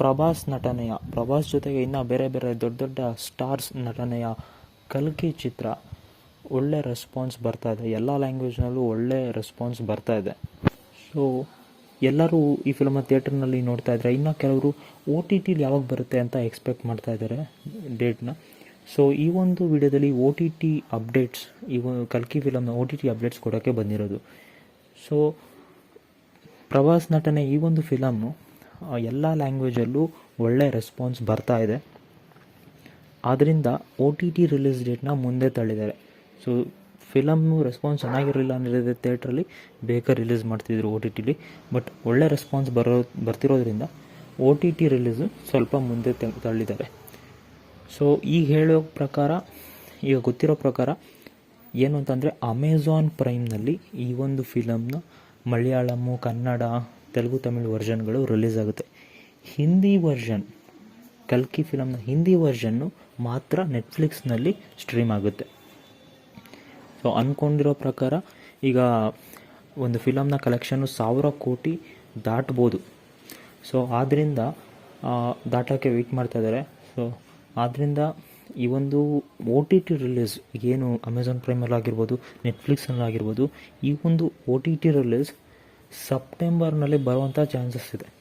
ಪ್ರಭಾಸ್ ನಟನೆಯ, ಪ್ರಭಾಸ್ ಜೊತೆಗೆ ಇನ್ನೂ ಬೇರೆ ಬೇರೆ ದೊಡ್ಡ ದೊಡ್ಡ ಸ್ಟಾರ್ಸ್ ನಟನೆಯ ಕಲ್ಕಿ ಚಿತ್ರ ಒಳ್ಳೆ ರೆಸ್ಪಾನ್ಸ್ ಬರ್ತಾ ಇದೆ. ಎಲ್ಲ ಲ್ಯಾಂಗ್ವೇಜ್ನಲ್ಲೂ ಒಳ್ಳೆ ರೆಸ್ಪಾನ್ಸ್ ಬರ್ತಾ ಇದೆ. ಸೊ ಎಲ್ಲರೂ ಈ ಫಿಲಮ್ ಥಿಯೇಟರ್ನಲ್ಲಿ ನೋಡ್ತಾ ಇದ್ದಾರೆ ಇನ್ನು ಕೆಲವರು ಒ ಟಿ ಟಿಲಿ ಯಾವಾಗ ಬರುತ್ತೆ ಅಂತ ಎಕ್ಸ್ಪೆಕ್ಟ್ ಮಾಡ್ತಾ ಇದ್ದಾರೆ ಡೇಟ್ನ ಸೊ ಈ ಒಂದು ವಿಡಿಯೋದಲ್ಲಿ ಒ ಟಿ ಟಿ ಅಪ್ಡೇಟ್ಸ್ ಈ ಕಲ್ಕಿ ಫಿಲಮ್ನ ಒ ಟಿ ಟಿ ಅಪ್ಡೇಟ್ಸ್ ಕೊಡೋಕ್ಕೆ ಬಂದಿರೋದು. ಸೊ ಪ್ರವಾಸ್ ನಟನೆ ಈ ಒಂದು ಫಿಲಮ್ಮು ಎಲ್ಲ ಲ್ಯಾಂಗ್ವೇಜಲ್ಲೂ ಒಳ್ಳೆ ರೆಸ್ಪಾನ್ಸ್ ಬರ್ತಾ ಇದೆ. ಆದ್ದರಿಂದ ಒ ಟಿ ಟಿ ರಿಲೀಸ್ ಡೇಟ್ನ ಮುಂದೆ ತಳ್ಳಿದ್ದಾರೆ. ಸೊ ಫಿಲಮ್ಮು ರೆಸ್ಪಾನ್ಸ್ ಚೆನ್ನಾಗಿರಲಿಲ್ಲ ಅಂದರೆ ಥಿಯೇಟ್ರಲ್ಲಿ ಬೇಗ ರಿಲೀಸ್ ಮಾಡ್ತಿದ್ರು ಒ ಟಿ ಟಿಲಿ ಬಟ್ ಒಳ್ಳೆ ರೆಸ್ಪಾನ್ಸ್ ಬರೋ, ಬರ್ತಿರೋದ್ರಿಂದ ಒ ಟಿ ಟಿ ರಿಲೀಸು ಸ್ವಲ್ಪ ಮುಂದೆ ತಳ್ಳಿದ್ದಾರೆ. ಸೊ ಈಗ ಹೇಳೋ ಪ್ರಕಾರ, ಈಗ ಗೊತ್ತಿರೋ ಪ್ರಕಾರ ಏನು ಅಂತಂದರೆ ಅಮೆಝಾನ್ ಪ್ರೈಮ್ನಲ್ಲಿ ಈ ಒಂದು ಫಿಲಮ್ನ ಮಲಯಾಳಮ್ಮು ಕನ್ನಡ ತೆಲುಗು, ತಮಿಳು ವರ್ಷನ್ಗಳು ರಿಲೀಸ್ ಆಗುತ್ತೆ. ಹಿಂದಿ ವರ್ಷನ್ ಕಲ್ಕಿ ಫಿಲಮ್ನ ಹಿಂದಿ ವರ್ಷನ್ನು ಮಾತ್ರ ನೆಟ್ಫ್ಲಿಕ್ಸ್ನಲ್ಲಿ ಸ್ಟ್ರೀಮ್ ಆಗುತ್ತೆ. ಸೊ ಅಂದ್ಕೊಂಡಿರೋ ಪ್ರಕಾರ ಈಗ ಒಂದು ಫಿಲಮ್ನ ಕಲೆಕ್ಷನ್ನು ಸಾವಿರ ಕೋಟಿ ದಾಟ್ಬೋದು. ಸೊ ಆದ್ದರಿಂದ ದಾಟೋಕ್ಕೆ ವೆಯ್ಟ್ ಮಾಡ್ತಾ ಇದ್ದಾರೆ ಸೊ ಆದ್ದರಿಂದ ಈ ಒಂದು ಒ ಟಿ ಟಿ ರಿಲೀಸ್ ಏನು ಅಮೆಝಾನ್ ಪ್ರೈಮಲ್ಲಾಗಿರ್ಬೋದು ನೆಟ್ಫ್ಲಿಕ್ಸಲ್ಲಾಗಿರ್ಬೋದು ಈ ಒಂದು ಒ ಟಿ ಟಿ ರಿಲೀಸ್ ಸೆಪ್ಟೆಂಬರ್ನಲ್ಲಿ ಬರುವಂಥ ಚಾನ್ಸಸ್ ಇದೆ.